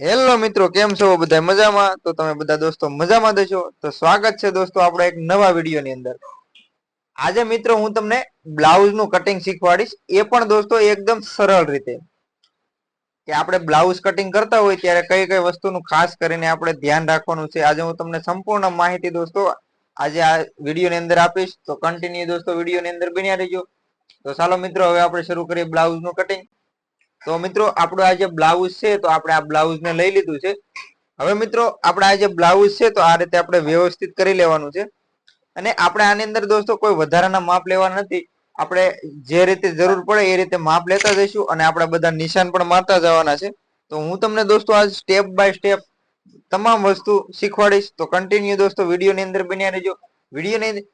Hello મિત્રો, કેમ છો? બધા મજામાં? તો તમે બધા દોસ્તો મજામાં દેશો તો સ્વાગત છે દોસ્તો આપણે એક નવા વીડિયો ની અંદર. આજે મિત્રો હું તમને બ્લાઉઝનું કટિંગ શીખવાડીશ. એ પણ દોસ્તો એકદમ સરળ રીતે. કે આપણે બ્લાઉઝ કટિંગ કરતા હોય ત્યારે કઈ કઈ વસ્તુનું ખાસ કરીને આપણે ધ્યાન રાખવાનું છે. આજે હું તમને સંપૂર્ણ માહિતી દોસ્તો આજે આ વીડિયો ની અંદર આપીશ. તો કન્ટિન્યુ દોસ્તો વીડિયો ની અંદર બન્યા રહેજો. તો ચાલો મિત્રો, હવે આપણે શરૂ કરીએ બ્લાઉઝનું કટિંગ તો મિત્રો, આપણો આ જે બ્લાઉઝ છે, તો આપણે આ બ્લાઉઝ ને લઈ લીધું છે. હવે મિત્રો, આપણે આ જે બ્લાઉઝ છે, તો આ રીતે આપણે વ્યવસ્થિત કરી લેવાનું છે. અને આપણે આની અંદર દોસ્તો, કોઈ વધારાના માપ લેવા નથી. આપણે જે રીતે જરૂર પડે એ રીતે માપ લેતા જઈશું અને આપણે બધા નિશાન પણ મારતા જવાના છે. તો હું તમને દોસ્તો, આ સ્ટેપ બાય સ્ટેપ તમામ વસ્તુ શીખવાડીશ. તો કન્ટિન્યુ દોસ્તો વીડિયો ની અંદર બન્યા રહેજો. વીડિયો ને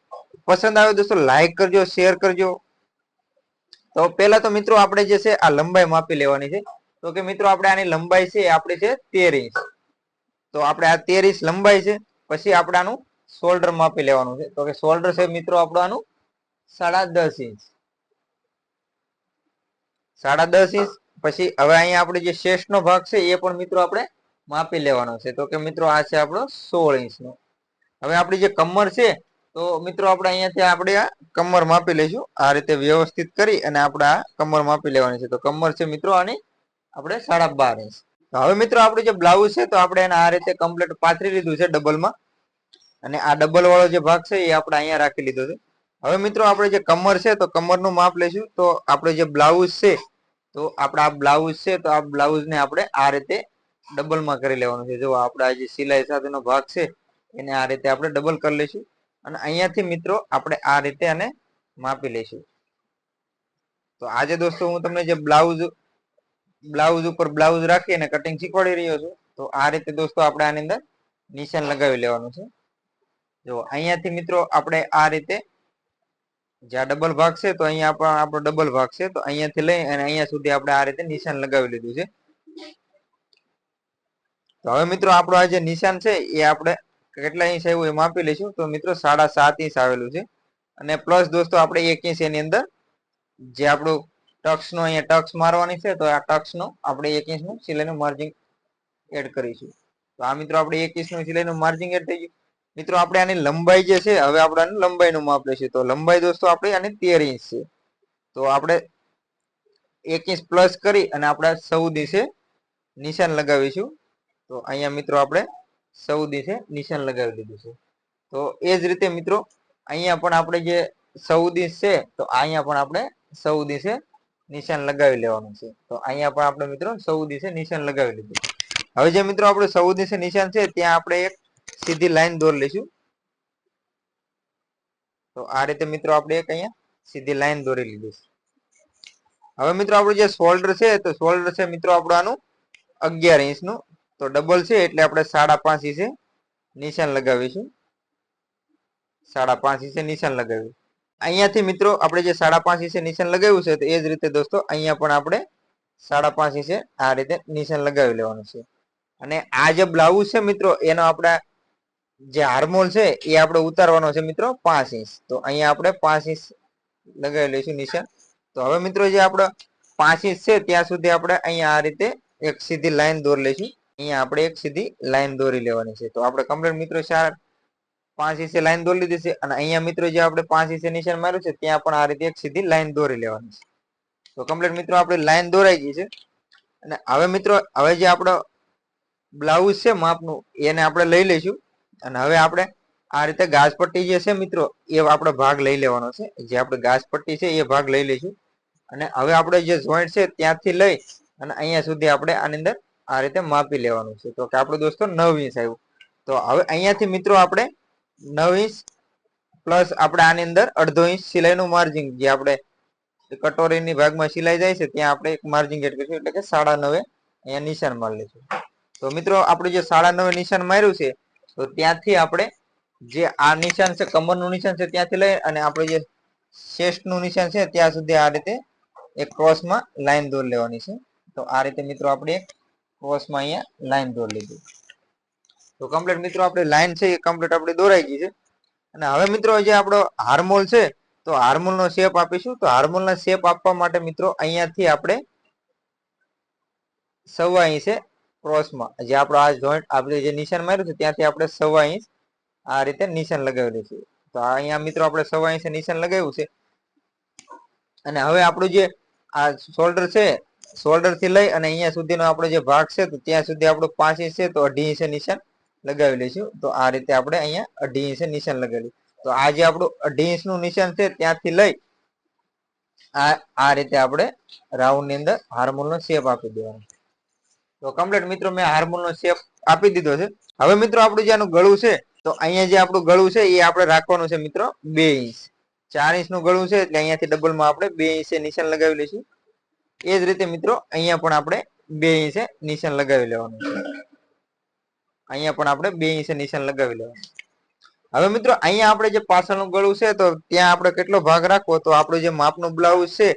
પસંદ આવે દોસ્તો લાઈક કરજો શેર કરજો. તો પેલા તો મિત્રો આપણે જે છે આ લંબાઈ માપી લેવાની છે. તો કે મિત્રો આપણે આની લંબાઈ છે આપણી છે તેર ઇંચ. તો આપણે આ તેર ઇંચ લંબાઈ છે, પછી આપણે આનું શોલ્ડર માપી લેવાનું છે. તો કે શોલ્ડર છે મિત્રો આપણું આનું સાડા દસ ઇંચ. સાડા દસ ઇંચ, પછી હવે અહીંયા આપણે જે શેષ નો ભાગ છે એ પણ મિત્રો આપણે માપી લેવાનો છે. તો કે મિત્રો આ છે આપણો સોળ ઇંચ નો હવે આપણી જે કમર છે તો મિત્રો આપણે અહીંયાથી આપણે કમર માપી લઈશું. આ રીતે વ્યવસ્થિત કરી અને આપણે આ કમર માપી લેવાની છે. તો કમર છે મિત્રો આની આપણે સાડા બાર ઇંચ. હવે મિત્રો આપણું જે બ્લાઉઝ છે તો આપણે એને આ રીતે કમ્પ્લીટ પાથરી લીધું છે ડબલમાં. અને આ ડબલ વાળો જે ભાગ છે એ આપણે અહીંયા રાખી લીધો છે. હવે મિત્રો આપણે જે કમર છે તો કમરનું માપ લઈશું. તો આપણે જે બ્લાઉઝ છે તો આપણે બ્લાઉઝ છે તો આ બ્લાઉઝને આપણે આ રીતે ડબલમાં કરી લેવાનું છે. જો આપણા જે સિલાઈ સાથેનો ભાગ છે એને આ રીતે આપણે ડબલ કરી લઈશું. અને અહીંયાથી મિત્રો આપણે આ રીતે આને માપી લઈશું. તો આજે દોસ્તો હું તમને જે બ્લાઉઝ બ્લાઉઝ ઉપર બ્લાઉઝ રાખી અને કટિંગ શીખવાડી રહ્યો છું, તો આ રીતે દોસ્તો આપણે આની અંદર નિશાન લગાવી લેવાનું છે. જો અહીંયાથી મિત્રો આપણે આ રીતે જ્યાં ડબલ ભાગ છે, તો અહીંયા પણ આપણો ડબલ ભાગ છે, તો અહીંયાથી લઈ અને અહીંયા સુધી આપણે આ રીતે નિશાન લગાવી લીધું છે. તો હવે મિત્રો આપણો આ જે નિશાન છે, એ આપણે કેટલા ઇંચ આવ્યું એ માપી લઈશું. તો મિત્રો સાડા સાત ઇંચ આવેલું છે. અને પ્લસ દોસ્તો આપણે એક ઇંચ એની અંદર જે આપણું ટક્સ નો અહીંયા ટક્સ મારવાની છે, તો આ ટક્સ નો આપણે એક ઇંચનું સિલાઈનું માર્જિંગ એડ કરીશું. તો આ મિત્રો આપણે એક ઇંચનું સિલાઈનું માર્જિંગ એડ થઈ ગયું. મિત્રો આપણે આની લંબાઈ જે છે, હવે આપણે આની લંબાઈનું માપ લઈશું. તો લંબાઈ દોસ્તો આપણે આની તેર ઇંચ છે. તો આપણે એક ઇંચ પ્લસ કરી અને આપણે સૌ દિવસે નિશાન લગાવીશું. તો અહીંયા મિત્રો આપણે ચૌદ છે, નિશાન લગાવી દીધું છે. તો એ જ રીતે મિત્રો, અહીંયા પણ આપણે જે સૌદી છે, તો અહીંયા પણ આપણે સૌદી છે, નિશાન લગાવી લેવાનું છે. તો અહીંયા પણ આપણે મિત્રો સૌદી છે, નિશાન લગાવી લીધું. હવે જે મિત્રો આપણે સૌદી છે, નિશાન છે, ત્યાં આપણે એક સીધી લાઈન દોર લઈશું. તો આ રીતે મિત્રો આપણે એક અહીંયા સીધી લાઈન દોરી લીધી હવે મિત્રો આપણું જે શોલ્ડર છે, તો શોલ્ડર છે મિત્રો આપણું આનું અગિયાર ઇંચનું. તો ડબલ છે એટલે આપણે સાડા પાંચ ઇસે નિશાન લગાવીશું. સાડા પાંચ ઇસે નિશાન લગાવ્યું અહીંયાથી મિત્રો આપણે જે સાડા પાંચ ઇસે નિશાન લગાવ્યું છે, તો એ જ રીતે દોસ્તો અહીંયા પણ આપણે સાડા પાંચ ઇસે આ રીતે નિશાન લગાવી લેવાનું છે. અને આ જે બ્લાઉઝ છે મિત્રો, એનો આપણે જે હાર્મોલ છે, એ આપણે ઉતારવાનો છે મિત્રો પાંચ ઇંચ. તો અહીંયા આપણે પાંચ ઇંચ લગાવી લઈશું નિશાન. તો હવે મિત્રો જે આપણે પાંચ ઇંચ છે, ત્યાં સુધી આપણે અહીંયા આ રીતે એક સીધી લાઈન દોર લઈશું. અહીંયા આપણે એક સીધી લાઈન દોરી લેવાની છે. તો આપણે કમ્પ્લીટ મિત્રો ચાર, પાંચ ઇંચે લાઈન દોરી લીધી છે અને અહીંયા મિત્રો જે આપણે પાંચ ઇંચે નિશાન માર્યું છે, ત્યાં પણ આ રીતે એક સીધી લાઈન દોરી લેવાની છે. તો કમ્પ્લીટ મિત્રો આપણે લાઈન દોરાઈ ગઈ છે. અને હવે મિત્રો, હવે જે આપણો બ્લાઉઝ છે માપનું, એને આપણે લઈ લઈશું. અને હવે આપણે આ રીતે ઘાસપટ્ટી જે છે મિત્રો, એ આપણે ભાગ લઈ લેવાનો છે. જે આપણે ઘાસપટ્ટી છે એ ભાગ લઈ લઈશું. અને હવે આપણે જે જોઈન્ટ છે ત્યાંથી લઈ અને અહીંયા સુધી આપણે આની અંદર આ રીતે માપી લેવાનું છે. તો કે આપણું દોસ્તો નવ ઇંચ આવ્યું. તો હવે અહીંયાથી મિત્રો આપણે નવ ઇંચ પ્લસ આપણે આની અંદર અડધો ઇંચ સિલાઈનું માર્જિંગ, જે આપણે કટોરીની ભાગમાં સિલાઈ જાય છે, ત્યાં આપણે એક માર્જિંગ એડ કરીશું, એટલે કે સાડા નવે અહીંયા નિશાન મારી લઈશું તો મિત્રો આપણે જે સાડા નવે નિશાન માર્યું છે, તો ત્યાંથી આપણે જે આ નિશાન છે, કમરનું નિશાન છે, ત્યાંથી લઈ અને આપણે જે શેષનું નિશાન છે, ત્યાં સુધી આ રીતે એક ક્રોસમાં લાઈન દોર લેવાની છે. તો આ રીતે મિત્રો આપણે ક્રોસમાં અહીંયા લાઈન દોરી લીધી. તો કમ્પ્લીટ મિત્રો, આપણે લાઈન છે એ કમ્પ્લીટ આપણે દોરાઈ ગઈ છે. અને હવે મિત્રો, જે આપણો હાર્મોલ છે, તો હાર્મોલ નો શેપ આપીશું. તો હાર્મોલ ના શેપ આપવા માટે મિત્રો, અહીંયાથી આપણે સવા ઇંચે ક્રોસમાં જે આપણો આ જોઈન્ટ આપણે જે નિશાન માર્યું છે, ત્યાંથી આપણે સવા ઇંચ આ રીતે નિશાન લગાવેલું છે. તો અહીંયા મિત્રો, આપણે સવા ઇંચ નિશાન લગાવ્યું છે. અને હવે આપણું જે આ શોલ્ડર છે શોલ્ડરથી લઈ અને અહીંયા સુધીનો આપણો જે ભાગ છે, તો ત્યાં સુધી આપણું પાંચ ઇંચ છે, તો અઢી ઇંચે નિશાન લગાવી લઈશું. તો આ રીતે આપણે અહીંયા અઢી ઇંચે નિશાન લગાવેલું તો આ જે આપણું અઢી ઇંચનું નિશાન છે, ત્યાંથી લઈ આ આ રીતે આપણે રાઉન્ડની અંદર હાર્મોન નો શેપ આપી દેવાનો. તો કમ્પ્લીટ મિત્રો મેં હાર્મોન નો શેપ આપી દીધો છે. હવે મિત્રો આપણું જે આનું ગળું છે, તો અહીંયા જે આપણું ગળું છે, એ આપણે રાખવાનું છે મિત્રો બે ઇંચ. ચાર ઇંચનું ગળું છે, એટલે અહીંયાથી ડબલમાં આપણે બે ઇંચે નિશાન લગાવી લઈશું. એ જ રીતે મિત્રો, અહીંયા પણ આપણે બે ઇંચે નિશાન લગાવી લેવાનું અહીંયા પણ આપણે બે ઇંચે નિશાન લગાવી લેવાનું હવે મિત્રો, અહીંયા આપણે જે પાછળનું ગળું છે, તો ત્યાં આપણે કેટલો ભાગ રાખવો? તો આપણું જે માપનું બ્લાઉઝ છે,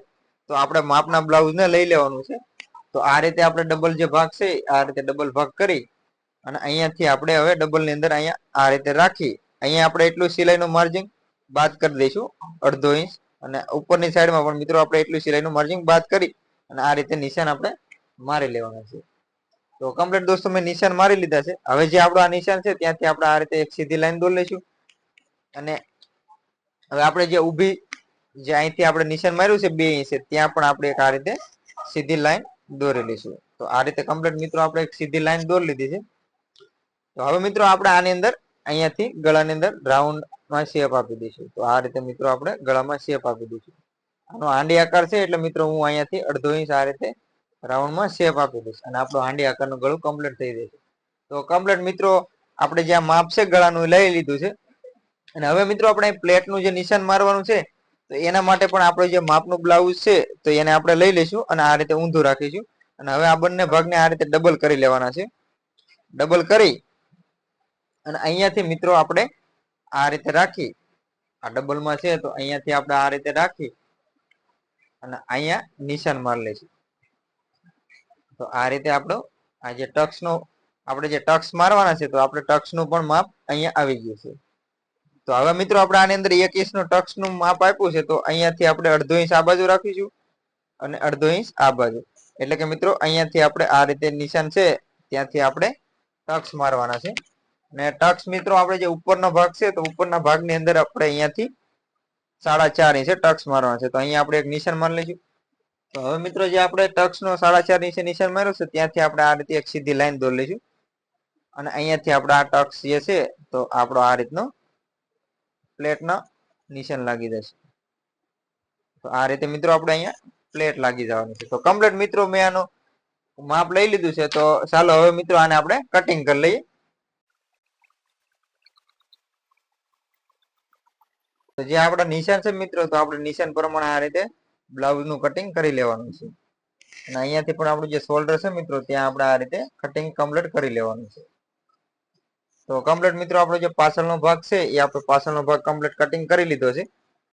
તો આપણે માપના બ્લાઉઝને લઈ લેવાનું છે. તો આ રીતે આપણે ડબલ જે ભાગ છે, આ રીતે ડબલ ભાગ કરી અને અહીંયાથી આપણે હવે ડબલની અંદર અહીંયા આ રીતે રાખી, અહીંયા આપણે એટલું સિલાઈનું માર્જિન બાદ કરી દઈશું, અડધો ઇંચ. અને ઉપરની સાઈડમાં પણ મિત્રો, આપણે એટલું સિલાઈનું માર્જિન બાદ કરી અને આ રીતે નિશાન આપણે મારી લેવાના છે. તો કમ્પ્લીટ દોસ્તો મેં નિશાન મારી લીધા છે. હવે જે આપણું આ નિશાન છે ત્યાંથી આપણે આ રીતે એક સીધી લાઈન દોરી લઈશું અને હવે આપણે જે ઊભી જે અહીંથી આપણે નિશાન માર્યું છે બે ઇંચ ત્યાં પણ આપણે એક આ રીતે સીધી લાઈન દોરી લઈશું. તો આ રીતે કમ્પ્લીટ મિત્રો આપણે એક સીધી લાઈન દોરી લીધી છે. તો હવે મિત્રો આપણે આની અંદર અહીંયાથી ગળાની અંદર રાઉન્ડમાં શેપ આપી દઈશું. તો આ રીતે મિત્રો આપણે ગળામાં શેપ આપી દઈશું. આનો હાંડી આકાર છે એટલે મિત્રો હું અહીંયાથી અડધો ઇંચ આ રીતે રાઉન્ડમાં શેપ આપી દઈશ અને આપણો હાંડી આકારનું ગળું કમ્પ્લીટ થઈ જશે. તો કમ્પ્લીટ મિત્રો આપણે જ્યાં માપ છે ગળાનું લઈ લીધું છે. અને હવે મિત્રો આપણે પ્લેટનું જે નિશાન મારવાનું છે, તો એના માટે પણ આપણે જે માપનું બ્લાઉઝ છે, તો એને આપણે લઈ લઈશું અને આ રીતે ઊંધું રાખીશું. અને હવે આ બંને ભાગને આ રીતે ડબલ કરી લેવાના છે. ડબલ કરી અને અહીંયાથી મિત્રો આપણે આ રીતે રાખી. આ ડબલમાં છે, તો અહીંયાથી આપણે આ રીતે રાખી અને અહીંયા નિશાન મારી લઈશું તો આ રીતે આપણો આ જે ટક્સ નો, આપણે જે ટક્સ મારવાના છે, તો આપણે ટક્સનું પણ માપ અહીંયા આવી ગયું છે. તો હવે મિત્રો આપણે આની અંદર એક ઇંચનું ટક્સનું માપ આપ્યું છે, તો અહીંયાથી આપણે અડધો ઇંચ આ બાજુ રાખીશું અને અડધો ઇંચ આ બાજુ. એટલે કે મિત્રો અહીંયાથી આપણે આ રીતે નિશાન છે, ત્યાંથી આપણે ટક્સ મારવાના છે. અને ટક્સ મિત્રો આપણે જે ઉપરનો ભાગ છે, તો ઉપરના ભાગની અંદર આપણે અહીંયાથી સાડા ચાર ઇંચે ટક્સ મારવાના છે. તો અહીંયા આપણે એક નિશાન મારી લઈશું. તો હવે મિત્રો, જે આપણે ટક્સ નો સાડા ચાર ઇંચે નિશાન માર્યું છે, ત્યાંથી આપણે આ રીતે એક સીધી લાઈન દોરી લઈશું. અને અહીંયાથી આપણે આ ટક્સ જે છે, તો આપણો આ રીતનો પ્લેટનો નિશાન લાગી જશે. તો આ રીતે મિત્રો આપણે અહીંયા પ્લેટ લાગી જવાની છે. તો કમ્પ્લીટ મિત્રો, મેં આનું માપ લઈ લીધું છે. તો ચાલો હવે મિત્રો, આને આપણે કટિંગ કરી લઈએ. તો જે આપણા નિશાન છે મિત્રો, તો આપણે નિશાન પ્રમાણે આ રીતે બ્લાઉઝનું કટિંગ કરી લેવાનું છે. અને અહીંયાથી પણ આપણું જે શોલ્ડર છે મિત્રો, ત્યાં આપણે આ રીતે કટિંગ કમ્પ્લીટ કરી લેવાનું છે. તો કમ્પ્લીટ મિત્રો આપણો જે પાછળનો ભાગ છે, એ આપણે પાછળનો ભાગ કમ્પ્લીટ કટિંગ કરી લીધો છે.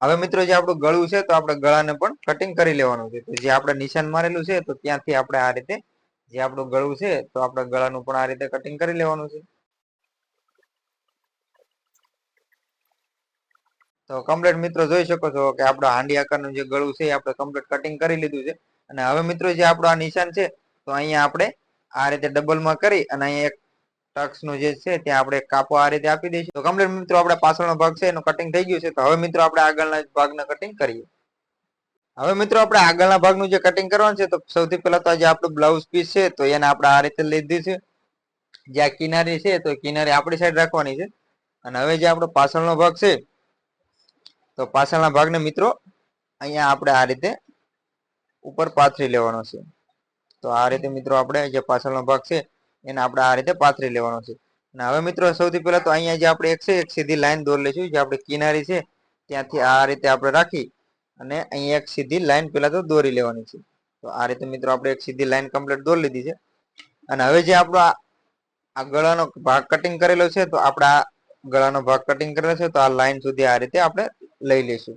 હવે મિત્રો, જે આપણું ગળું છે, તો આપણે ગળાને પણ કટિંગ કરી લેવાનું છે. તો જે આપણે નિશાન મારેલું છે, તો ત્યાંથી આપણે આ રીતે જે આપણું ગળું છે, તો આપણે ગળાનું પણ આ રીતે કટિંગ કરી લેવાનું છે. તો કમ્પ્લીટ મિત્રો જોઈ શકો છો કે આપણો હાંડી આકારનું જે ગળું છે એ આપણે કમ્પ્લીટ કટિંગ કરી લીધું છે. અને હવે મિત્રો જે આપણું આ નિશાન છે, તો અહીંયા આપણે આ રીતે ડબલમાં કરી અને અહીંયા એક ટક્સનું જે છે ત્યાં આપણે કાપો આ રીતે આપી દઈશું. તો કમ્પ્લીટ મિત્રો આપણે પાછળનો ભાગ છે, એનું કટિંગ થઈ ગયું છે. તો હવે મિત્રો આપણે આગળના ભાગનું કટિંગ કરીએ. હવે મિત્રો આપણે આગળના ભાગનું જે કટિંગ કરવાનું છે, તો સૌથી પહેલા તો જે આપણું બ્લાઉઝ પીસ છે, તો એને આપણે આ રીતે લીધી છે. જ્યાં કિનારી છે, તો કિનારી આપણી સાઈડ રાખવાની છે. અને હવે જે આપણો પાછળનો ભાગ છે તો પાછળના ભાગને મિત્રો, અહીંયા આપણે આ રીતે ઉપર પાથરી લેવાનો છે. તો આ રીતે મિત્રો આપણે જે પાછળનો ભાગ છે, એને આપણે આ રીતે પાથરી લેવાનો છે. અને હવે મિત્રો સૌથી પહેલા તો અહીંયા જે આપણે એક છે, એક સીધી લાઈન દોરી લઈશું. જે આપણે કિનારી છે, ત્યાંથી આ રીતે આપણે રાખી અને અહીંયા એક સીધી લાઈન પેલા તો દોરી લેવાની છે. તો આ રીતે મિત્રો આપણે એક સીધી લાઈન કમ્પ્લીટ દોરી લીધી છે. અને હવે જે આપણો આ ગળાનો ભાગ કટિંગ કરેલો છે, તો આપણે આ ગળાનો ભાગ કટિંગ કરેલો છે, તો આ લાઈન સુધી આ રીતે આપણે લઈ લઈશું.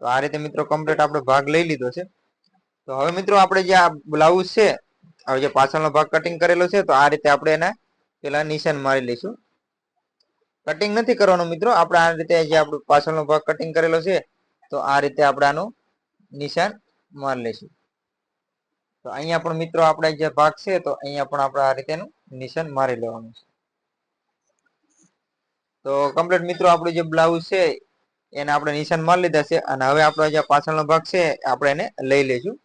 તો આ રીતે મિત્રો કમ્પ્લીટ આપણે ભાગ લઈ લીધો છે. તો હવે મિત્રો આપણે જે આ બ્લાઉઝ છે, હવે જે પાછળનો ભાગ કટિંગ કરેલો છે, તો આ રીતે આપણે એને પેલા નિશાન મારી લઈશું. કટિંગ નથી કરવાનું મિત્રો, આપણે આ રીતે જે આપણો પાછળનો ભાગ કટિંગ કરેલો છે, તો આ રીતે આપણે આનું નિશાન મારી લઈશું. તો અહીંયા પણ મિત્રો આપણે જે ભાગ છે, તો અહીંયા પણ આપણે આ રીતેનું નિશાન મારી લેવાનું છે. તો કમ્પ્લીટ મિત્રો આપણું જે બ્લાઉઝ છે એને આપણે નિશાન મારી લીધા છે અને હવે આપણો જે પાછળનો ભાગ છે, આપણે એને લઈ લઈશું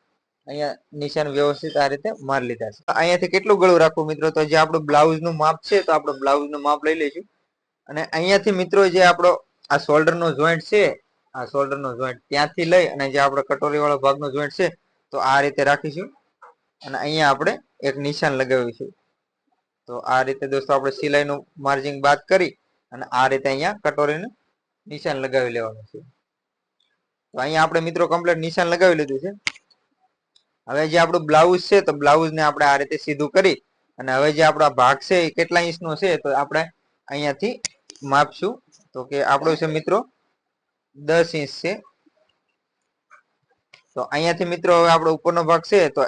અહીંયા નિશાન વ્યવસ્થિત આ રીતે મારી લીધા છે. અહીંયાથી કેટલું ગળું રાખવું મિત્રો? તો જે આપણું બ્લાઉઝનું માપ છે, તો આપણું બ્લાઉઝનું માપ લઈ લઈશું. અને અહીંયાથી મિત્રો જે આપણો આ શોલ્ડરનો જોઈન્ટ છે, આ શોલ્ડરનો જોઈન્ટ ત્યાંથી લઈ અને જે આપણે કટોરીવાળો ભાગનો જોઈન્ટ છે, તો આ રીતે રાખીશું. અને અહીંયા આપણે એક નિશાન લગાવીશું. તો આ રીતે દોસ્તો આપણે સિલાઈનું માર્જિંગ બાદ કરી અને આ રીતે અહીંયા કટોરીનું નિશાન લગાવી લેવાનું છે. તો અહીંયા આપણે મિત્રો કમ્પ્લીટ નિશાન લગાવી લીધું છે. હવે જે આપણું બ્લાઉઝ છે, તો બ્લાઉઝ ને આપણે આ રીતે સીધું કરી અને હવે જે આપણો ભાગ છે એ કેટલા ઇંચનો છે, તો આપણે અહીંયાથી માપશું. તો કે આપણો છે મિત્રો દસ ઇંચ છે. તો અહીંયાથી મિત્રો હવે આપણો ઉપરનો ભાગ છે, તો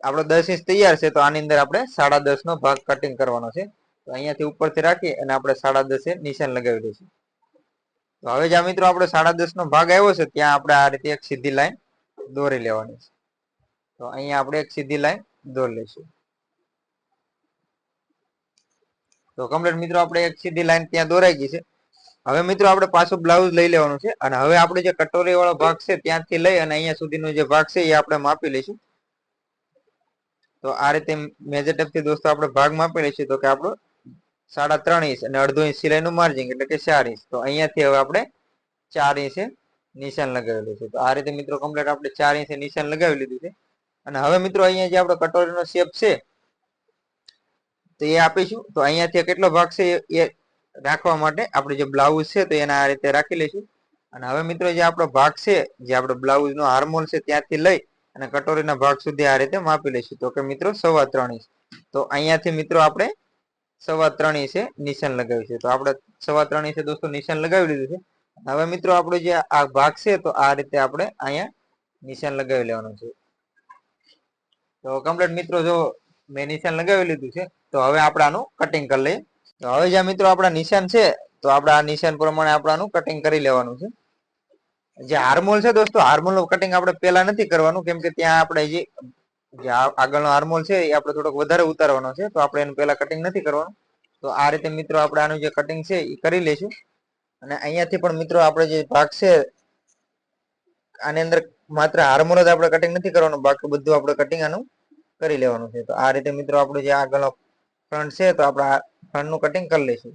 આપણો દસ ઇંચ તૈયાર છે, તો આની અંદર આપણે સાડા દસ નો ભાગ કટિંગ કરવાનો છે. તો અહીંયાથી ઉપરથી રાખી અને આપણે સાડા દસે નિશાન લગાવી દઈશું. તો હવે જ્યાં મિત્રો આપણે સાડા દસ નો ભાગ આવ્યો છે, ત્યાં આપણે આ રીતે એક સીધી લાઈન દોરી લેવાની છે. તો અહીંયા આપણે એક સીધી લાઈન દોરી લઈશું. તો કમ્પ્લીટ મિત્રો આપણે એક સીધી લાઈન ત્યાં દોરાઈ ગઈ છે. હવે મિત્રો આપણે પાછું બ્લાઉઝ લઈ લેવાનું છે અને હવે આપણે જે કટોરી વાળો ભાગ છે ત્યાંથી લઈ અને અહીંયા સુધીનો જે ભાગ છે એ આપણે માપી લઈશું. તો આ રીતે મેજર ટેપથી દોસ્તો આપણે ભાગ માપી લઈશું તો કે આપણો સાડા ત્રણ ઇંચ અને અડધો ઇંચ સિલાઈનું માર્જિંગ એટલે કે ચાર ઇંચ. તો અહીંયાથી હવે આપણે ચાર ઇંચે નિશાન લગાવેલું છે. તો આ રીતે મિત્રો કમ્પ્લીટ આપણે ચાર ઇંચે નિશાન લગાવી લીધું છે. અને હવે મિત્રો અહીંયા જે આપણો કટોરીનો શેપ છે, તો એ આપીશું. તો અહીંયાથી કેટલો ભાગ છે એ રાખવા માટે આપણે જે બ્લાઉઝ છે, તો એના આ રીતે રાખી લઈશું. અને હવે મિત્રો જે આપણો ભાગ છે, જે આપણો બ્લાઉઝનો હાર્મોન છે, ત્યાંથી લઈ અને કટોરીના ભાગ સુધી આ રીતે માપી લઈશું. તો કે મિત્રો સવા ત્રણ ઇંચ. તો અહીંયાથી મિત્રો આપણે સવા ત્રણ ઇંચે નિશાન લગાવીશું તો આપણે સવા ત્રણ ઇંચે દોસ્તો, નિશાન લગાવી લીધું છે. હવે મિત્રો આપણો જે આ ભાગ છે, તો આ રીતે આપણે અહીંયા નિશાન લગાવી લેવાનું છે. તો કમ્પ્લીટ મિત્રો જો મેં નિશાન લગાવી લીધું છે, તો હવે આપણે આનું કટિંગ કરી લઈએ. તો હવે જ્યાં મિત્રો આપણા નિશાન છે, તો આપણે આ નિશાન પ્રમાણે આપણાનું કટિંગ કરી લેવાનું છે. જે હાર્મોલ છે દોસ્તો હાર્મોલનું કટિંગ આપણે પેલા નથી કરવાનું, કેમ કે ત્યાં આપણે જે જે આગળનો હાર્મોલ છે એ આપણે થોડોક વધારે ઉતારવાનો છે, તો આપણે એનું પહેલાં કટિંગ નથી કરવાનું. તો આ રીતે મિત્રો આપણે આનું જે કટિંગ છે એ કરી લઈશું. અને અહીંયાથી પણ મિત્રો આપણે જે ભાગ છે, આની અંદર માત્ર હાર્મોલ જ આપણે કટિંગ નથી કરવાનું, બાકી બધું આપણે કટિંગ આનું કરી લેવાનું છે. તો આ રીતે મિત્રો આપણું જે આગળનો ફ્રન્ટ છે, તો આપણે ફ્રન્ટનું કટિંગ કરી લઈશું.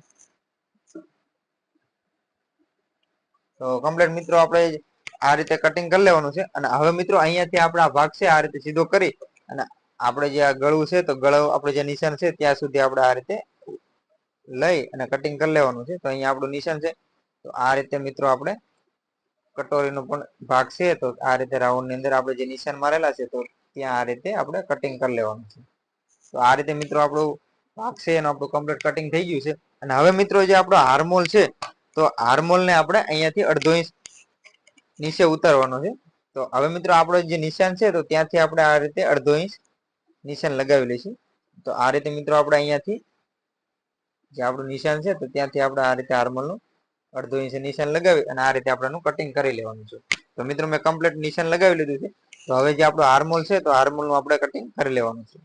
તો કમ્પ્લીટ મિત્રો આપણે આ રીતે કટિંગ કરી લેવાનું છે. અને હવે મિત્રો અહીંયાથી આપણે આ ભાગ છે, આ રીતે સીધો કરી અને આપણે જે આ ગળું છે, તો ગળું આપણે જે નિશાન છે, ત્યાં સુધી આપણે આ રીતે લઈ અને કટિંગ કરી લેવાનું છે. તો અહીંયા આપણું નિશાન છે. તો આ રીતે મિત્રો આપણે કટોરીનો પણ ભાગ છે, તો આ રીતે રાઉન્ડની અંદર આપણે જે નિશાન મારેલા છે, તો ત્યાં આ રીતે આપણે કટિંગ કરી લેવાનું છે. તો આ રીતે મિત્રો આપણું ભાગ છે એનું આપણું કમ્પ્લીટ કટિંગ થઈ ગયું છે. અને હવે મિત્રો જે આપણો હાર્મોલ છે, તો હાર્મોલને આપણે અહીંયાથી અડધો ઇંચ નીચે ઉતારવાનો છે. તો હવે મિત્રો આપણો જે નિશાન છે, તો ત્યાંથી આપણે આ રીતે અડધો ઇંચ નિશાન લગાવી લઈશું. તો આ રીતે મિત્રો આપણે અહીંયાથી જે આપણું નિશાન છે, તો ત્યાંથી આપણે આ રીતે હાર્મોલનું અડધો ઇંચ નિશાન લગાવી અને આ રીતે આપણે કટિંગ કરી લેવાનું છે. તો મિત્રો મેં કમ્પ્લીટ નિશાન લગાવી લીધું છે. તો હવે જે આપણું હાર્મોલ છે, તો હાર્મોલનું આપણે કટિંગ કરી લેવાનું છે.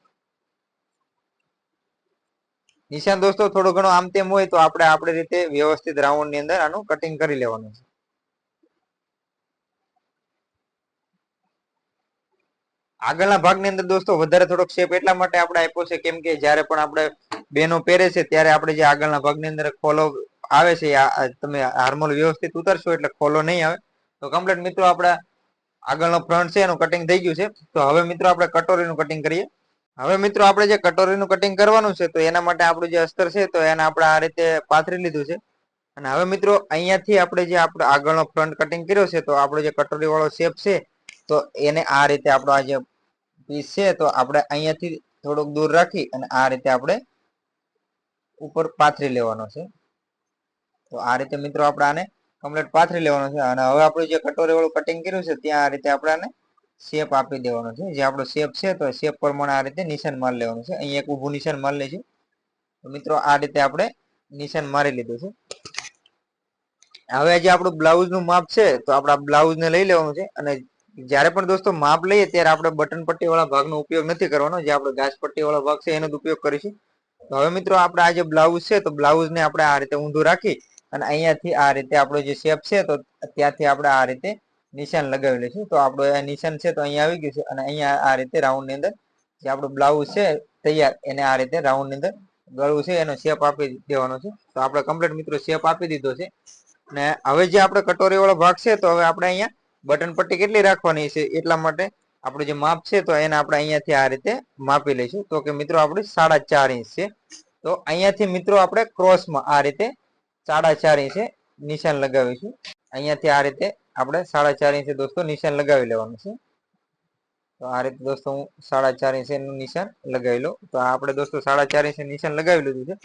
નિશાન દોસ્તો થોડો ઘણો આમ તેમ હોય, તો આપણે આપણી રીતે વ્યવસ્થિત રાઉન્ડની અંદર આનું કટિંગ કરી લેવાનું છે. આગળના ભાગની અંદર દોસ્તો વધારે થોડોક શેપ એટલા માટે આપણે આપ્યો છે, કેમ કે જ્યારે પણ આપણે બેનો પહેરે છે, ત્યારે આપણે જે આગળના ભાગની અંદર ખોલો આવે છે તમે હાર્મોલ વ્યવસ્થિત ઉતરશો એટલે ખોલો નહીં આવે. તો કમ્પ્લીટ મિત્રો આપણા આગળનો ફ્રન્ટ છે, એનું કટિંગ થઈ ગયું છે. તો હવે મિત્રો આપણે કટોરીનું કટિંગ કરીએ. હવે મિત્રો આપણે જે કટોરીનું કટિંગ કરવાનું છે, તો એના માટે આપણું જે અસ્તર છે, તો એને આપણે આ રીતે પાથરી લીધું છે. અને હવે મિત્રો અહીંયાથી આપણે જે આપણો આગળનો ફ્રન્ટ કટિંગ કર્યો છે, તો આપણો જે કટોરી વાળો શેપ છે, તો એને આ રીતે આપણો આ જે પીસ છે, તો આપણે અહીંયાથી થોડોક દૂર રાખી અને આ રીતે આપણે ઉપર પાથરી લેવાનો છે. તો આ રીતે મિત્રો આપણે આને કમ્પ્લીટ પાથરી લેવાનો છે અને હવે આપણું જે કટોરી વાળું કટિંગ કર્યું છે, ત્યાં આ રીતે આપણે આને શેપ આપી દેવાનો છે. જે આપણો શેપ છે, તો શેપ પ્રમાણે આ રીતે નિશાન મારી લેવાનું છે. અહીંયા એક ઊભું નિશાન મારી લઈશું. તો મિત્રો આ રીતે આપણે નિશાન મારી લીધું છે. હવે જે આપણું બ્લાઉઝનું માપ છે, તો આપણા બ્લાઉઝ ને લઈ લેવાનું છે અને જ્યારે પણ દોસ્તો માપ લઈએ ત્યારે આપણે બટન પટ્ટી વાળા ભાગનો ઉપયોગ નથી કરવાનો, જે આપણે ઘાસ પટ્ટી વાળો ભાગ છે એનો ઉપયોગ કરીશું. તો હવે મિત્રો આપણે આ જે બ્લાઉઝ છે, તો બ્લાઉઝને આપણે આ રીતે ઊંધું રાખી અને અહીંયાથી આ રીતે આપણો જે શેપ છે, તો ત્યાંથી આપણે આ રીતે નિશાન લગાવી લઈશું. તો આપણો આ નિશાન છે, તો અહીંયા આવી ગયું છે અને અહીંયા આ રીતે રાઉન્ડની અંદર જે આપણું બ્લાઉઝ છે, તૈયાર એને આ રીતે રાઉન્ડની અંદર ગળું છે, એનો શેપ આપી દેવાનો છે. તો આપણે કમ્પ્લીટ મિત્રો શેપ આપી દીધો છે. અને હવે જે આપણે કટોરી વાળો ભાગ છે, તો હવે આપણે અહીંયા બટન પટ્ટી કેટલી રાખવાની છે એટલા માટે આપણું જે માપ છે તો એને આપણે અહીંયાથી આ રીતે માપી લઈશું. તો કે મિત્રો આપણે સાડા ચાર ઇંચ છે. તો અહીંયાથી મિત્રો આપણે ક્રોસમાં આ રીતે સાડા ચાર ઇંચે નિશાન લગાવીશું. અહીંયાથી આ રીતે આપણે સાડા ચાર ઇંચે દોસ્તો નિશાન લગાવી લેવાનું છે. તો આ રીતે દોસ્તો હું સાડા ચાર ઇંચનું નિશાન લગાવી લઉં. તો આપણે દોસ્તો સાડા ચાર ઇંચે નિશાન લગાવી લીધું છે.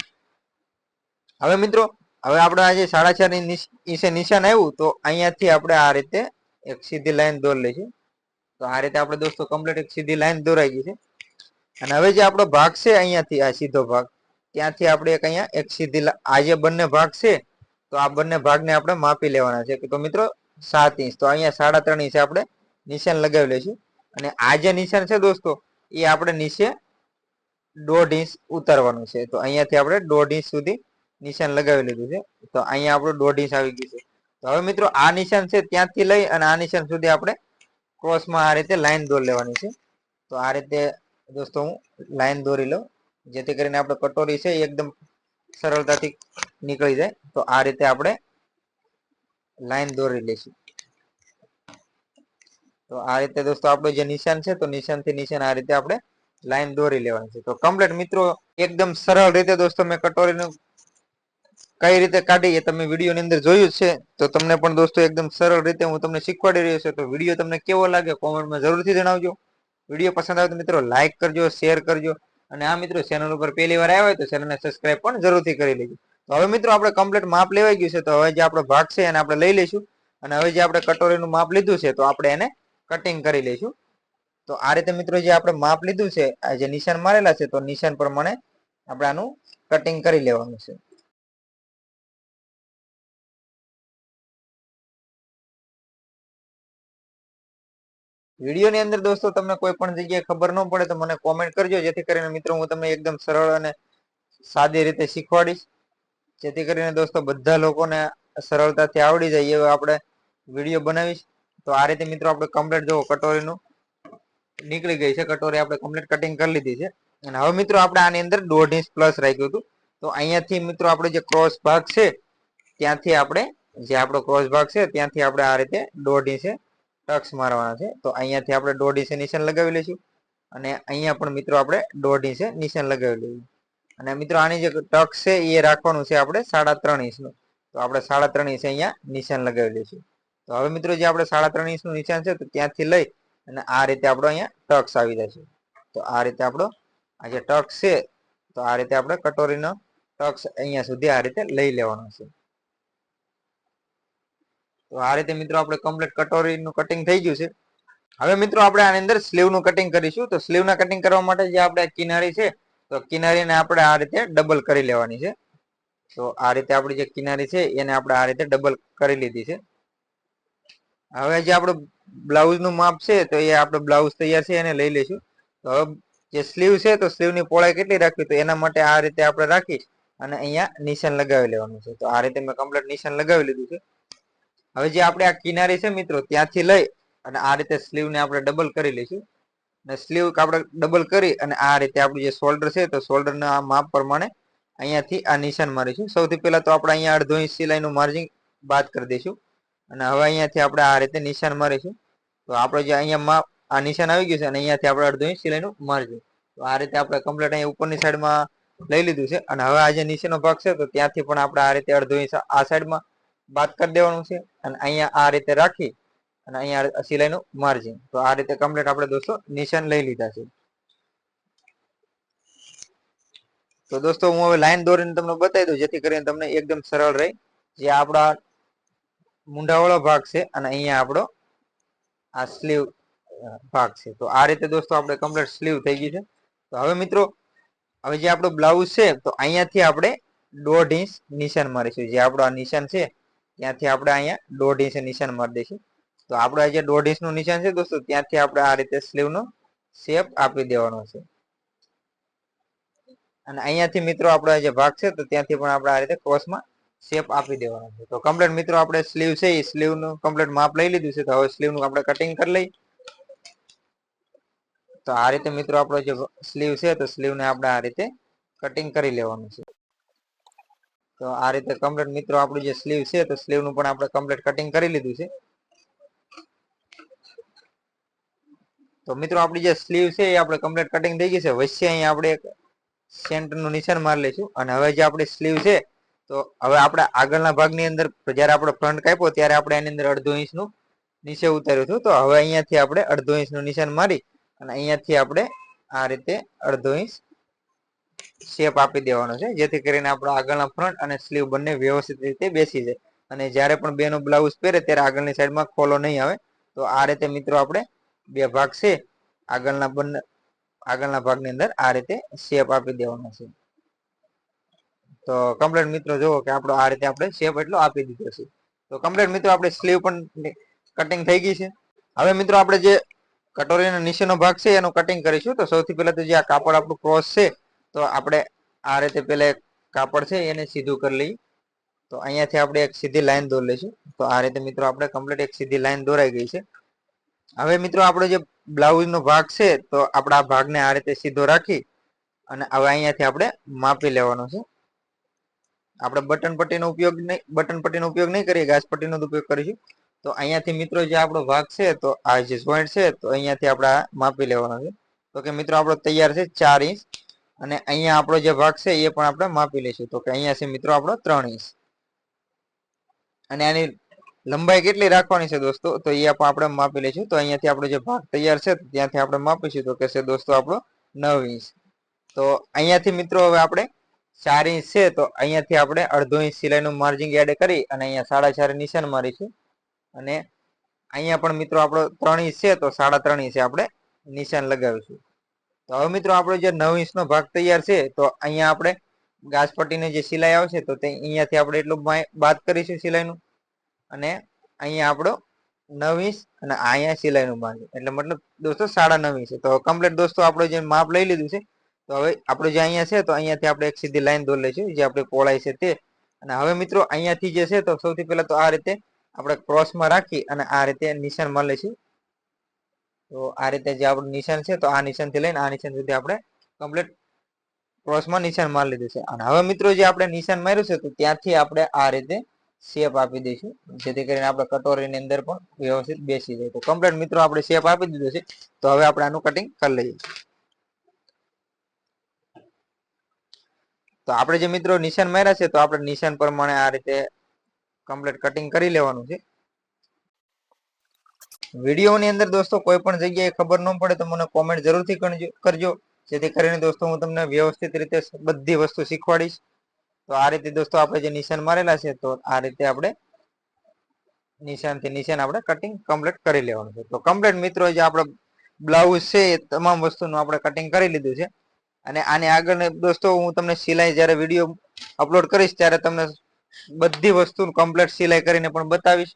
હવે મિત્રો, હવે આપણે આજે સાડા ચાર ઇંચે નિશાન આવ્યું તો અહીંયાથી આપણે આ રીતે એક સીધી લાઈન દોર લઈશું તો આ રીતે આપણે દોસ્તો કમ્પ્લીટ એક સીધી લાઈન દોરાઈ ગઈ છે. અને હવે જે આપણો ભાગ છે અહીંયાથી, આ સીધો ભાગ, ત્યાંથી આપણે એક અહીંયા એક સીધી આ જે બંને ભાગ છે, તો આ બંને ભાગને આપણે માપી લેવાના છે. તો મિત્રો, સાત ઇંચ, તો અહીંયા સાડા ત્રણ ઇંચ આપણે નિશાન લગાવી લઈશું અને આ જે નિશાન છે દોસ્તો, એ આપણે નીચે દોઢ ઇંચ ઉતારવાનું છે. તો અહીંયાથી આપણે દોઢ ઇંચ સુધી નિશાન લગાવી લીધું છે. તો અહીંયા આપણું દોઢ ઇંચ આવી ગયું છે. હવે મિત્રો આ નિશાન છે ત્યાંથી લઈ અને આ નિશાન સુધી આપણે ક્રોસમાં આ રીતે લાઈન દોરી લેવાની છે. તો આ રીતે દોસ્તો હું લાઈન દોરી લઉં, જેથી કરીને આપણે કટોરી છે એકદમ સરળતાથી નીકળી જાય. તો આ રીતે આપણે લાઈન દોરી લઈશું. તો આ રીતે દોસ્તો આપણું જે નિશાન છે, તો નિશાનથી નિશાન આ રીતે આપણે લાઈન દોરી લેવાની છે. તો કમ્પ્લીટ મિત્રો, એકદમ સરળ રીતે દોસ્તો મેં કટોરીનું કઈ રીતે કાઢી એ તમે વિડીયોની અંદર જોયું છે, તો તમને પણ દોસ્તો એકદમ સરળ રીતે હું તમને શીખવાડી રહ્યો છું. તો વીડિયો તમને કેવો લાગે કોમેન્ટમાં જરૂરથી જણાવજો. વીડિયો પસંદ આવે તો મિત્રો લાઈક કરજો શેર કરજો. અને આ મિત્રો ચેનલ ઉપર પહેલી વાર આવ્યા હોય તો ચેનલને સબસ્ક્રાઇબ પણ જરૂરથી કરી લેજો. તો હવે મિત્રો આપણે કમ્પ્લીટ માપ લેવાઈ ગયું છે, તો હવે જે આપણો ભાગ છે એને આપણે લઈ લઈશું. અને હવે જે આપણે કટોરીનું માપ લીધું છે, તો આપણે એને કટિંગ કરી લઈશું. તો આ રીતે મિત્રો જે આપણે માપ લીધું છે, આ જે નિશાન મારેલા છે, તો નિશાન પ્રમાણે આપણે આનું કટિંગ કરી લેવાનું છે. વિડીયોની અંદર દોસ્તો તમને કોઈ પણ જગ્યાએ ખબર ન પડે તો મને કોમેન્ટ કરજો. જેથી કરીને મિત્રો હું તમને એકદમ સરળ અને સાદી રીતે શીખવાડીશ. જેથી કરીને દોસ્તો બધા લોકોને સરળતાથી આવડી જાય એવો આપણે વીડિયો બનાવીશ. તો આ રીતે મિત્રો આપણે કમ્પ્લીટ જુઓ કટોરીનું. નીકળી ગઈ છે કટોરી. આપણે કમ્પ્લીટ કટિંગ કરી લીધી છે. અને હવે મિત્રો આપણે આની અંદર દોઢ ઇંચ પ્લસ રાખ્યું હતું. તો અહીંયાથી મિત્રો આપણે જે ક્રોસ ભાગ છે, ત્યાંથી આપણે જે આપણો ક્રોસ ભાગ છે, ત્યાંથી આપણે આ રીતે દોઢ ઇંચે ટક્સ મારવાના છે. તો અહીંયાથી આપણે દોઢ ઇંચે નિશાન લગાવી લઈશું. અને અહીંયા પણ મિત્રો આપણે દોઢ ઇંચે નિશાન લગાવી લઈશું. અને મિત્રો આની જે ટક્સ છે એ રાખવાનું છે આપણે સાડા ત્રણ ઇંચનું. તો આપણે સાડા ત્રણ ઇંચે અહીંયા નિશાન લગાવી લઈશું. તો હવે મિત્રો જે આપણે સાડા ત્રણ ઇંચનું નિશાન છે તો ત્યાંથી લઈ અને આ રીતે આપણો અહીંયા ટક્સ આવી જશે તો આ રીતે આપણો આ જે ટક્સ છે તો આ રીતે આપણે કટોરીનો ટક્સ અહીંયા સુધી આ રીતે લઈ લેવાનો છે. તો આ રીતે મિત્રો આપણે કમ્પ્લીટ કટોરીનું કટિંગ થઈ ગયું છે. હવે મિત્રો આપણે આની અંદર સ્લીવનું કટિંગ કરીશું. તો સ્લીવના કટિંગ કરવા માટે જે આપણે કિનારી છે, તો કિનારીને આપણે આ રીતે ડબલ કરી લેવાની છે. તો આ રીતે આપણી જે કિનારી છે, એને આપણે આ રીતે ડબલ કરી લીધી છે. હવે જે આપણું બ્લાઉઝનું માપ છે, તો એ આપણે બ્લાઉઝ તૈયાર છે, એને લઈ લઈશું. તો જે સ્લીવ છે, તો સ્લીવની પહોળાઈ કેટલી રાખવી? તો એના માટે આ રીતે આપણે રાખી અને અહીંયા નિશાન લગાવી લેવાનું છે. તો આ રીતે મેં કમ્પ્લીટ નિશાન લગાવી લીધું છે. હવે જે આપણે આ કિનારી છે મિત્રો, ત્યાંથી લઈ અને આ રીતે સ્લીવને આપણે ડબલ કરી લઈશું. અને સ્લીવ આપણે ડબલ કરી અને આ રીતે આપણું જે શોલ્ડર છે, તો શોલ્ડરના આ માપ પ્રમાણે અહીંયાથી આ નિશાન મારીશું. સૌથી પહેલાં તો આપણે અહીંયા અડધો ઇંચ સિલાઈનું માર્જિન બાદ કરી દઈશું. અને હવે અહીંયાથી આપણે આ રીતે નિશાન મારીશું. તો આપણે જે અહીંયા માપ, આ નિશાન આવી ગયું છે અને અહીંયાથી આપણે અડધો ઇંચ સિલાઈનું માર્જિન તો આ રીતે આપણે કમ્પ્લીટ અહીંયા ઉપરની સાઈડમાં લઈ લીધું છે. અને હવે આ જે નીચેનો ભાગ છે, તો ત્યાંથી પણ આપણે આ રીતે અડધો ઇંચ આ સાઈડમાં બાદ કરી દેવાનું છે અને અહીંયા આ રીતે રાખી અને અહીંયા સિલાઈનું માર્જિન તો આ રીતે કમ્પ્લીટ આપણે દોસ્તો નિશાન લઈ લીધા છે. તો દોસ્તો હું હવે લાઈન દોરીને તમને બતાવી દઉં, જેથી કરીને તમને એકદમ સરળ રહે. જે આપણા મુંડાવાળો ભાગ છે અને અહીંયા આપણો આ સ્લીવ ભાગ છે. તો આ રીતે દોસ્તો આપણે કમ્પ્લીટ સ્લીવ થઈ ગઈ છે. તો હવે મિત્રો, હવે જે આપણો બ્લાઉઝ છે, તો અહીંયાથી આપણે દોઢ ઇંચ નિશાન મારીશું. જે આપણો આ નિશાન છે ત્યાંથી આપણે અહીંયા દોઢ ઇંચ નિશાન મારી દઈશું. તો આપણે જે દોઢ ઇંચનું નિશાન છે દોસ્તો, ત્યાંથી આપણે આ રીતે સ્લીવનો શેપ આપી દેવાનો છે. અને અહીંયાથી મિત્રો આપણો જે ભાગ છે, તો ત્યાંથી પણ આપણે આ રીતે ક્રોસમાં શેપ આપી દેવાનો છે. તો કમ્પ્લેટ મિત્રો આપણે સ્લીવ છે એ સ્લીવનું કમ્પ્લેટ માપ લઈ લીધું છે, તો હવે સ્લીવનું આપણે કટિંગ કરી લઈ તો આ રીતે મિત્રો આપણો જે સ્લીવ છે, તો સ્લીવને આપણે આ રીતે કટિંગ કરી લેવાનું છે. તો આ રીતે કમ્પ્લીટ મિત્રો આપણું જે સ્લીવ છે, તો સ્લીવનું પણ આપણે કમ્પ્લીટ કટિંગ કરી લીધું છે. તો મિત્રો આપણી જે સ્લીવ છે, એ આપણે કમ્પ્લીટ કટિંગ થઈ ગઈ છે. વચ્ચે અહીંયા આપણે એક સેન્ટરનું નિશાન મારી લઈશું. અને હવે જે આપણી સ્લીવ છે, તો હવે આપણે આગળના ભાગની અંદર જ્યારે આપણે ફ્રન્ટ કાપ્યો, ત્યારે આપણે એની અંદર અડધો ઇંચનું નીચે ઉતાર્યું હતું. તો હવે અહીંયાથી આપણે અડધો ઇંચનું નિશાન મારી અને અહીંયાથી આપણે આ રીતે અડધો ઇંચ શેપ આપી દેવાનો છે, જેથી કરીને આપણો આગળના ફ્રન્ટ અને સ્લીવ બંને વ્યવસ્થિત રીતે બેસી જાય. અને જ્યારે પણ બેનો બ્લાઉઝ પહેરે ત્યારે આગળની સાઈડમાં ખોલો નહીં આવે. તો આ રીતે મિત્રો આપણે બે ભાગ છે, આગળના બંને, આગળના ભાગની અંદર આ રીતે શેપ આપી દેવાનો છે. તો કમ્પ્લેટ મિત્રો જુઓ કે આપણો આ રીતે આપણે શેપ એટલો આપી દીધો છે. તો કમ્પ્લેટ મિત્રો આપણે સ્લીવ પણ કટિંગ થઈ ગઈ છે. હવે મિત્રો આપણે જે કટોરીનો નીચેનો ભાગ છે એનું કટિંગ કરીશું. તો સૌથી પહેલા તો જે આ કાપડ આપણું ક્રોસ છે તો આપણે આ રીતે પેલા કાપડ છે એને સીધું કરી લઈએ. તો અહીંયાથી આપણે એક સીધી લાઈન દોરી લઈશું તો આ રીતે મિત્રો આપણે કમ્પ્લીટ એક સીધી લાઈન દોરાઈ ગઈ છે. હવે મિત્રો આપણો જે બ્લાઉઝનો ભાગ છે, તો આપણે આ ભાગને આ રીતે સીધો રાખી અને હવે અહીંયાથી આપણે માપી લેવાનો છે. આપણે બટન પટ્ટીનો ઉપયોગ નહીં બટન પટ્ટીનો ઉપયોગ નહીં કરીએ ઘાસ પટ્ટીનો જ ઉપયોગ કરીશું. તો અહીંયાથી મિત્રો જે આપણો ભાગ છે, તો આ જે જોઈન્ટ છે, તો અહીંયાથી આપણે માપી લેવાનો છે. તો કે મિત્રો આપણો તૈયાર છે ચાર ઇંચ. અને અહીંયા આપણો જે ભાગ છે એ પણ આપણે માપી લઈશું. તો કે અહીંયા છે મિત્રો આપણો ત્રણ ઇંચ. અને આની લંબાઈ કેટલી રાખવાની છે દોસ્તો? તો એ પણ આપણે માપી લઈશું. તો અહીંયાથી આપણો જે ભાગ તૈયાર છે, ત્યાંથી આપણે માપીશું. તો કે છે દોસ્તો આપણો નવ ઇંચ. તો અહીંયાથી મિત્રો હવે આપણે ચાર ઇંચ છે, તો અહીંયાથી આપણે અડધો ઇંચ સિલાઈનું માર્જિંગ એડ કરી અને અહીંયા સાડા ચાર નિશાન મારીશું. અને અહીંયા પણ મિત્રો આપણો ત્રણ ઇંચ છે, તો સાડા ત્રણ ઇંચે આપણે નિશાન લગાવીશું. તો હવે મિત્રો આપણો જે નવ ઇંચનો ભાગ તૈયાર છે, તો અહીંયા આપણે ગાસપટ્ટીને જે સિલાઈ આવશે, તો તે અહીંયાથી આપણે એટલું બાદ કરીશું સિલાઈનું. અને અહીંયા આપણો નવ ઇંચ અને અહીંયા સિલાઈનું બાંધ. એટલે મતલબ દોસ્તો સાડા નવ ઇંચ તો કમ્પ્લીટ દોસ્તો આપણે જે માપ લઈ લીધું છે, તો હવે આપણું જે અહીંયા છે, તો અહીંયાથી આપણે એક સીધી લાઈન દોર લઈશું જે આપણે પહોળાઈ છે તે. અને હવે મિત્રો અહીંયાથી જે છે, તો સૌથી પહેલા તો આ રીતે આપણે ક્રોસમાં રાખી અને આ રીતે નિશાનમાં લઈશું. તો આ રીતે જે આપણું નિશાન છે, તો આ નિશાનથી લઈને આ નિશાન સુધી આપણે કમ્પ્લીટ ક્રોસમાં નિશાન મારી લીધું છે. અને હવે મિત્રો જે આપણે નિશાન માર્યું છે, તો ત્યાંથી આપણે આ રીતે શેપ આપી દઈશું. જેથી કરીને આપણે કટોરીની અંદર પણ વ્યવસ્થિત બેસી જાય. તો કમ્પ્લીટ મિત્રો આપણે શેપ આપી દીધો છે. તો હવે આપણે આનું કટિંગ કરી લઈએ. તો આપણે જે મિત્રો નિશાન માર્યા છે, તો આપણે નિશાન પ્રમાણે આ રીતે કમ્પ્લીટ કટિંગ કરી લેવાનું છે. વિડીયોની અંદર દોસ્તો કોઈ પણ જગ્યાએ ખબર ન પડે તો મને કોમેન્ટ જરૂરથી કરજો જેથી કરીને દોસ્તો હું તમને વ્યવસ્થિત રીતે બધી વસ્તુ શીખવાડીશ. તો આ રીતે દોસ્તો આપણે જે નિશાન મારેલા છે, તો આ રીતે આપણે નિશાનથી નિશાન આપણે કટિંગ કમ્પ્લીટ કરી લેવાનું છે. તો કમ્પ્લીટ મિત્રો, જે આપણે બ્લાઉઝ છે, એ તમામ વસ્તુનું આપણે કટિંગ કરી લીધું છે. અને આને આગળ દોસ્તો હું તમને સિલાઈ જ્યારે વીડિયો અપલોડ કરીશ, ત્યારે તમને બધી વસ્તુ કમ્પ્લીટ સિલાઈ કરીને પણ બતાવીશ.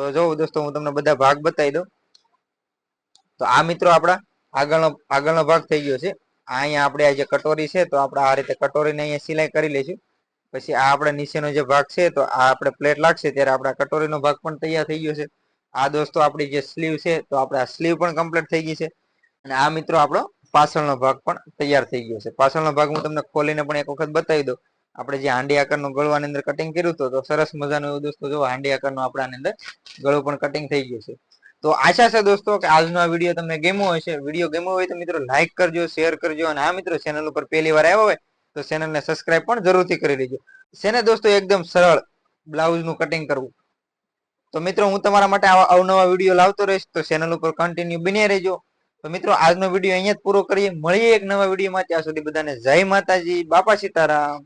તો જોઉં દોસ્તો, હું તમને બધા ભાગ બતાવી દઉં. તો આ મિત્રો આપણા આગળનો આગળનો ભાગ થઈ ગયો છે. અહીંયા આપણે આ જે કટોરી છે, તો આપણે આ રીતે કટોરીને અહીંયા સિલાઈ કરી લઈશું. પછી આ આપણે નીચેનો જે ભાગ છે, તો આ આપણે પ્લેટ લાગશે, ત્યારે આપણા કટોરીનો ભાગ પણ તૈયાર થઈ ગયો છે. આ દોસ્તો આપણી જે સ્લીવ છે, તો આપણે સ્લીવ પણ કમ્પ્લીટ થઈ ગઈ છે. અને આ મિત્રો આપણો પાછળનો ભાગ પણ તૈયાર થઈ ગયો છે. પાછળનો ભાગ હું તમને ખોલીને પણ એક વખત બતાવી દઉં. આપણે જે હાંડી આકારનું ગળવાની અંદર કટિંગ કર્યું હતું, તો સરસ મજાનું એવું દોસ્તો જો હાંડી આકારનું આપણાની અંદર ગળું પણ કટિંગ થઈ ગયું છે. તો આશા છે દોસ્તો કે આજનો આ વીડિયો તમને ગેમો હોય છે વીડિયો ગેમો હોય તો મિત્રો લાઈક કરજો શેર કરજો અને આ મિત્રો ચેનલ ઉપર પહેલી વાર આવ્યો હોય તો ચેનલને સબસ્ક્રાઇબ પણ જરૂરથી કરી લેજો. છે દોસ્તો એકદમ સરળ બ્લાઉઝનું કટિંગ કરવું. તો મિત્રો હું તમારા માટે આવા અવનવા વીડિયો લાવતો રહીશ, તો ચેનલ ઉપર કન્ટિન્યુ બની રહેજો. તો મિત્રો આજનો વીડિયો અહીંયા જ પૂરો કરીએ. મળીએ એક નવા વિડીયોમાં ત્યાં સુધી બધાને જય માતાજી, બાપા સીતારામ.